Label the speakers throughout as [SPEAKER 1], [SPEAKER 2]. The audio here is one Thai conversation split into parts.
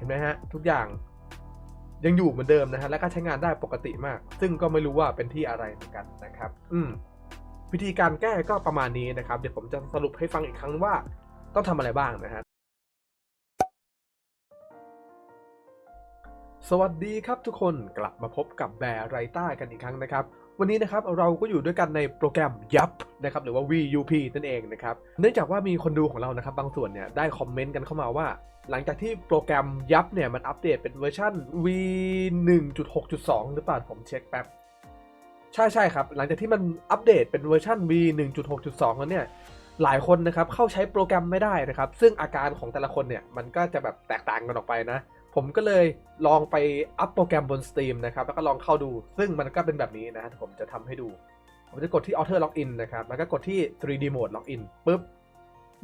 [SPEAKER 1] เห็นไหมฮะ ทุกอย่างยังอยู่เหมือนเดิมนะฮะและก็ใช้งานได้ปกติมาก ซึ่งก็ไม่รู้ว่าเป็นที่อะไรเหมือนกันนะครับ อืมวิธีการแก้ก็ประมาณนี้นะครับ เดี๋ยวผมจะสรุปให้ฟังอีกครั้งว่าต้องทำอะไรบ้างนะฮะสวัสดีครับทุกคนกลับมาพบกับแบร์ไรต้ากันอีกครั้งนะครับ วันนี้นะครับเราก็อยู่ด้วยกันในโปรแกรมยับนะครับหรือว่า VUP นั่นเองนะครับเนื่องจากว่ามีคนดูของเรานะครับบางส่วนเนี่ยได้คอมเมนต์กันเข้ามาว่า หลังจากที่โปรแกรมยับเนี่ยมันอัปเดตเป็นเวอร์ชัน V 1.6.2 หรือเปล่าผมเช็คแป๊บใช่ใช่ครับ หลังจากที่มันอัปเดตเป็นเวอร์ชัน V 1.6.2 แล้วเนี่ยหลายคนนะครับเข้าใช้โปรแกรมไม่ได้นะครับ ซึ่งอาการของแต่ละคนเนี่ยมันก็จะแบบแตกต่างกันออกไปนะ ผมก็เลยลองไปอัพโปรแกรมบน Steam นะครับ แล้วก็ลองเข้าดู ซึ่งมันก็เป็นแบบนี้นะฮะผมจะทำให้ดู ผมจะกดที่ Author Login นะครับ แล้วก็กดที่ 3D Mode Login ปุ๊บ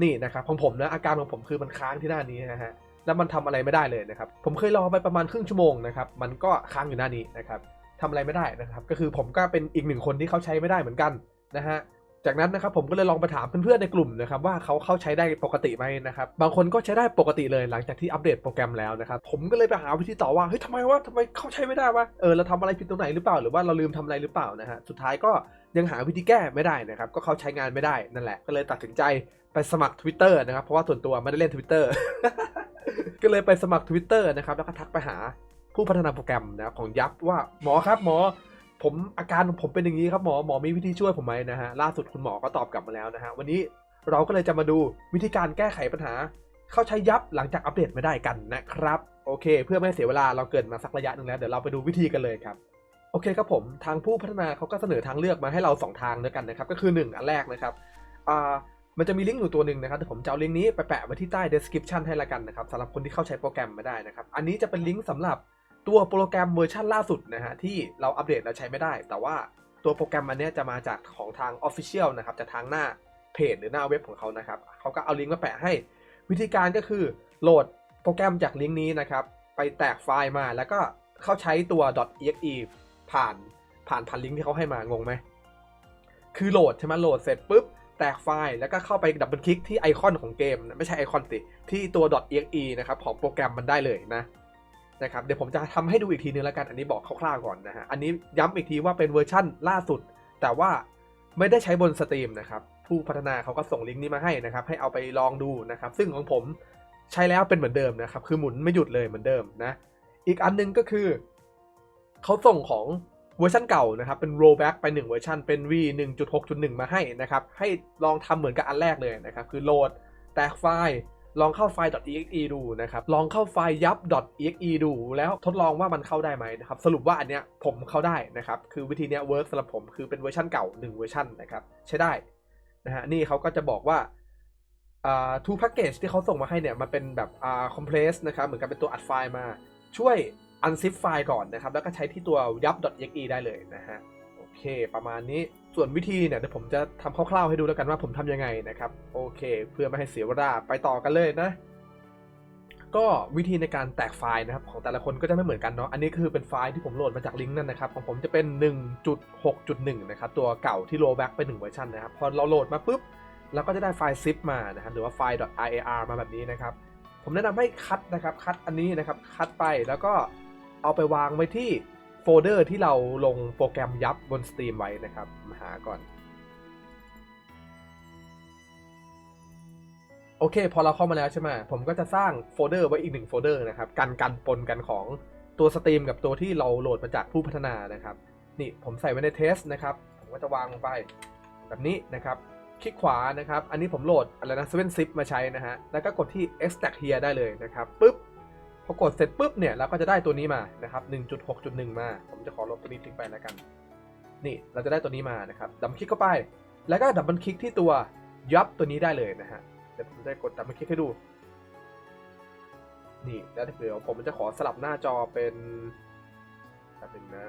[SPEAKER 1] นี่นะครับ ของผมนะ อาการของผมคือมันค้างที่หน้านี้นะฮะ แล้วมันทำอะไรไม่ได้เลยนะครับ ผมเคยลองไปประมาณครึ่งชั่วโมงนะครับ มันก็ค้างอยู่หน้านี้นะครับทำอะไรไม่ได้นะครับ ก็คือผมก็เป็นอีกหนึ่งคนที่เขาใช้ไม่ได้เหมือนกันนะฮะ จากนั้นนะครับผมก็เลยลองไปถามเพื่อนๆในกลุ่มนะครับว่าเขาเข้าใช้ได้ปกติไหมนะครับบางคนก็ใช้ได้ปกติเลยหลังจากที่อัปเดตโปรแกรมแล้วนะครับผมก็เลยไปหาวิธีต่อว่าเฮ้ยทำไมวะทำไมเข้าใช้ไม่ได้วะเออเราทำอะไรผิดตรงไหนหรือเปล่าหรือว่าเราลืมทำอะไรหรือเปล่านะฮะสุดท้ายก็ยังหาวิธีแก้ไม่ได้นะครับก็เขาใช้งานไม่ได้นั่นแหละก็เลยตัดสินใจไปสมัคร Twitter นะครับเพราะว่าส่วนตัวไม่ได้เล่น Twitter ก็เลยไปสมัคร Twitter นะครับแล้วก็ทักไปหาผู้พัฒนาโปรแกรมนะครับของยับว่าหมอครับหมอ ผมอาการผมเป็นอย่างนี้ครับหมอหมอมีวิธีช่วยผมไหมนะฮะล่าสุดคุณหมอก็ตอบกลับมาแล้วนะฮะวันนี้เราก็เลยจะมาดูวิธีการแก้ไขปัญหา เข้าใช้ยับหลังจากอัปเดตไม่ได้กันนะครับ โอเค เพื่อไม่ให้เสียเวลาเราเกิดมาสักระยะหนึ่งแล้วเดี๋ยวเราไปดูวิธีกันเลยครับโอเคครับผมทางผู้พัฒนาเขาก็เสนอทางเลือกมาให้เราสองทางด้วยกันนะครับก็คือหนึ่งอันแรกนะครับอ่ามันจะมีลิงก์อยู่ตัวหนึ่งนะครับแต่ผมจะเอาลิงก์นี้ไปแปะไว้ที่ใต้ description ให้ละกันนะครับสำหรับคนที่เข้าใช้โปรแกรมไม่ได้นะครับ อันนี้จะเป็นลิงก์สำหรับ ตัวโปรแกรมเวอร์ชันล่าสุดนะฮะที่เราอัปเดตแล้วใช้ไม่ได้ แต่ว่าตัวโปรแกรมอันเนี้ยจะมาจากของทาง Official นะครับจากทางหน้าเพจหรือหน้าเว็บของเขานะครับเขาก็เอาลิงก์มาแปะให้ วิธีการก็คือโหลดโปรแกรมจากลิงก์นี้นะครับไปแตกไฟล์มาแล้วก็เข้าใช้ตัว .exe ผ่านผ่านผ่านลิงก์ที่เขาให้มางงไหมคือโหลดใช่ไหมโหลดเสร็จปุ๊บแตกไฟล์แล้วก็เข้าไปดับเบิลคลิกที่ไอคอนของเกมนะไม่ใช่ไอคอนสิที่ตัว .exe นะครับของโปรแกรมมันได้เลยนะ นะครับเดี๋ยวผมจะทำให้ดูอีกทีนึงแล้วกันอันนี้บอกคร่าวๆก่อนนะฮะอันนี้ย้ำอีกทีว่าเป็นเวอร์ชั่นล่าสุด แต่ว่าไม่ได้ใช้บนสตรีมนะครับผู้พัฒนาเขาก็ส่งลิงก์นี้มาให้นะครับให้เอาไปลองดูนะครับซึ่งของผมใช้แล้วเป็นเหมือนเดิมนะครับคือหมุนไม่หยุดเลยเหมือนเดิมนะอีกอันหนึงก็คือเขาส่งของเวอร์ชันเก่านะครับเป็น rollback ไป 1 เวอร์ชันเป็น v 1.6.1 มาให้นะครับให้ลองทำเหมือนกับอันแรกเลยนะครับคือโหลดแตกไฟล์ ลองเข้าไฟล์ .exe ดูนะครับ ลองเข้าไฟล์ยับ .exe ดู แล้วทดลองว่ามันเข้าได้ไหมนะครับ สรุปว่าอันเนี้ยผมเข้าได้นะครับ คือวิธีเนี้ยเวิร์กสำหรับผมคือเป็นเวอร์ชันเก่า 1 เวอร์ชันนะครับ ใช้ได้นะฮะ นี่เขาก็จะบอกว่าอ่า two package ที่เขาส่งมาให้เนี่ยมันเป็นแบบอ่า compress นะครับ เหมือนกับเป็นตัวอัดไฟล์มา ช่วย unzip ไฟล์ก่อนนะครับ แล้วก็ใช้ที่ตัวยับ .exe ได้เลยนะฮะ โอเค ประมาณนี้ ส่วนวิธีเนี่ยเดี๋ยวผมจะทำคร่าวๆให้ดูแล้วกันว่าผมทำยังไงนะครับ โอเค เพื่อไม่ให้เสียเวลาไปต่อกันเลยนะ ก็วิธีในการแตกไฟล์นะครับ ของแต่ละคนก็จะไม่เหมือนกันเนาะอันนี้คือเป็นไฟล์ที่ผมโหลดมาจากลิงก์นั่นนะครับของผมจะเป็น 1.6.1 นะครับ ตัวเก่าที่โรแบ็กไป1เวอร์ชันนะครับ พอเราโหลดมาปุ๊บเราก็จะได้ไฟล์ zip มานะครับหรือว่าไฟล์ .iar มาแบบนี้นะครับ ผมแนะนำให้คัดนะครับคัดอันนี้นะครับคัดไปแล้วก็เอาไปวางไว้ที่ โฟลเดอร์ที่เราลงโปรแกรมยับบน Steam ไว้นะครับมาหาก่อน โอเค พอเราเข้ามาแล้วใช่ไหมผมก็จะสร้างโฟลเดอร์ไว้อีกหนึ่งโฟลเดอร์นะครับกันกันปนกันของตัวสตรีมกับตัวที่เราโหลดมาจากผู้พัฒนานะครับ นี่ผมใส่ไว้ในเทสนะครับ ผมก็จะวางลงไปแบบนี้นะครับคลิกขวานะครับ อันนี้ผมโหลดอะไรนะ7 zip มาใช้นะฮะ แล้วก็กดที่ extract here ได้เลยนะครับ ปุ๊บ พอกดเสร็จปุ๊บเนี่ยเราก็จะได้ตัวนี้มานะครับ 1.6.1 มา ผมจะขอลบตัวนี้ทิ้งไปแล้วกัน นี่เราจะได้ตัวนี้มานะครับดับคลิกเข้าไป แล้วก็ดับเบิลคลิกที่ตัวยับตัวนี้ได้เลยนะฮะเดี๋ยวผมจะกดดับเบิลคลิกให้ดู นี่แล้วเดี๋ยวผมจะขอสลับหน้าจอเป็นแป๊บนึงนะ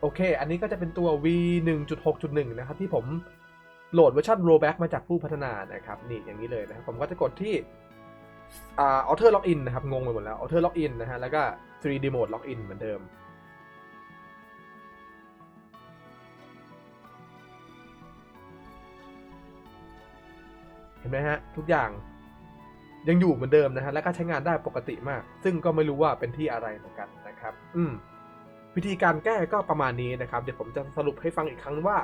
[SPEAKER 1] โอเค อันนี้ก็จะเป็นตัว v 1.6.1 นะครับที่ผม โหลดเวอร์ชัน rollback มาจากผู้พัฒนานะครับนี่อย่างนี้เลยนะครับผมก็จะกดที่อ่า author login นะครับงงไปหมดแล้ว author login นะฮะแล้วก็ 3D mode login เหมือนเดิมเห็นไหมฮะทุกอย่างยังอยู่เหมือนเดิมนะฮะแล้วก็ใช้งานได้ปกติมาก ซึ่งก็ไม่รู้ว่าเป็นที่อะไรเหมือนกันนะครับ อืมวิธีการแก้ก็ประมาณนี้นะครับ เดี๋ยวผมจะสรุปให้ฟังอีกครั้งว่า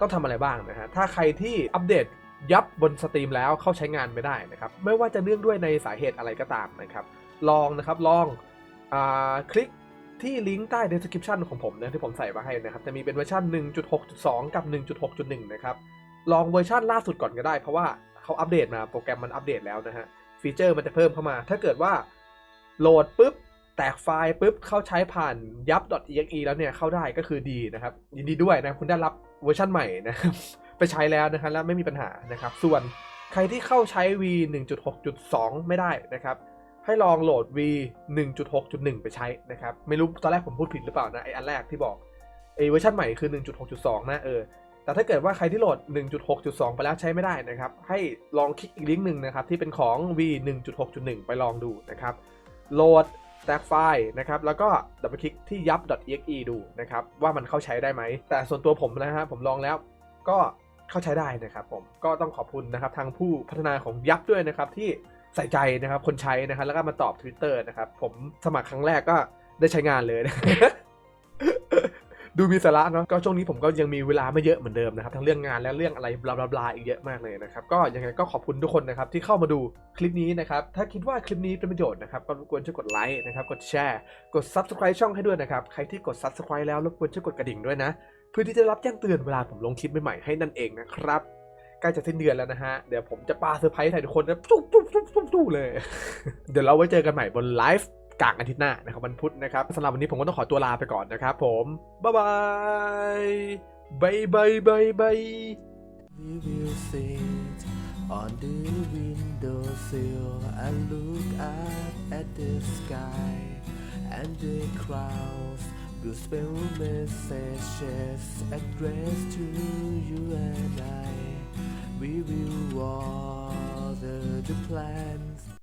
[SPEAKER 1] ต้องทำอะไรบ้างนะฮะ ถ้าใครที่อัปเดตยับบนสตรีมแล้วเข้าใช้งานไม่ได้นะครับ ไม่ว่าจะเนื่องด้วยในสาเหตุอะไรก็ตามนะครับ ลองนะครับ ลองอคลิกที่ลิงก์ใต้ description ของผมนะที่ผมใส่มาให้นะครับ จะมีเป็นเวอร์ชัน1.6.2 กับ 1.6.1 นะครับ ลองเวอร์ชันล่าสุดก่อนก็ได้ เพราะว่าเขาอัปเดตมา โปรแกรมมันอัปเดตแล้วนะฮะ ฟีเจอร์มันจะเพิ่มเข้ามา ถ้าเกิดว่าโหลดปุ๊บ แตกไฟล์ปุ๊บ เข้าใช้ผ่านยับ .exe แล้วเนี่ยเข้าได้ก็คือดีนะครับ ยินดีด้วยนะคุณได้รับ เวอร์ชันใหม่นะครับ ไปใช้แล้วนะครับแล้วไม่มีปัญหานะครับ ส่วนใครที่เข้าใช้ v 1.6.2 ไม่ได้นะครับ ให้ลองโหลด v 1.6.1 ไปใช้นะครับ ไม่รู้ตอนแรกผมพูดผิดหรือเปล่านะไออันแรกที่บอกไอเวอร์ชันใหม่คือ 1.6.2 นะเออแต่ถ้าเกิดว่าใครที่โหลด 1.6.2 ไปแล้วใช้ไม่ได้นะครับ ให้ลองคลิกอีกลิงก์หนึ่งนะครับ ที่เป็นของ v 1.6.1 ไปลองดูนะครับ โหลด แตกไฟล์นะครับ แล้วก็ดับเบิลคลิกที่ยับ .exe ดูนะครับ ว่ามันเข้าใช้ได้ไหม แต่ส่วนตัวผมนะฮะผมลองแล้วก็เข้าใช้ได้นะครับผม ก็ต้องขอบคุณนะครับทางผู้พัฒนาของยับด้วยนะครับที่ใส่ใจนะครับคนใช้นะครับแล้วก็มาตอบ Twitter นะครับผมสมัครครั้งแรกก็ได้ใช้งานเลยนะ ดูมีสาระเนาะก็ช่วงนี้ผมก็ยังมีเวลาไม่เยอะเหมือนเดิมนะครับทั้งเรื่องงานและเรื่องอะไรบลาบลาบลาอีกเยอะมากเลยนะครับก็ยังไงก็ขอบคุณทุกคนนะครับที่เข้ามาดูคลิปนี้นะครับถ้าคิดว่าคลิปนี้เป็นประโยชน์นะครับก็รบกวนช่วยกดไลค์นะครับกดแชร์กด subscribe ช่องให้ด้วยนะครับใครที่กด subscribe แล้วรบกวนช่วยกดกระดิ่งด้วยนะเพื่อที่จะรับแจ้งเตือนเวลาผมลงคลิปใหม่ๆให้นั่นเองนะครับใกล้จะสิ้นเดือนแล้วนะฮะ เดี๋ยวผมจะปาเซอร์ไพรส์ใส่ทุกคนนะปุ๊บปุ๊บปุ๊บปุ๊บปุ๊บเลย เดี๋ยวเราไว้เจอกันใหม่บนไลฟ์ กลางอาทิตย์หน้านะครับวันพุธนะครับสำหรับวันนี้ผมก็ต้องขอตัวลาไปก่อนนะครับผม บ๊ายบายบายบายบายบาย
[SPEAKER 2] We will sit on the windowsill and look up at the sky and the clouds will spell messages addressed to you and I. We will water the plants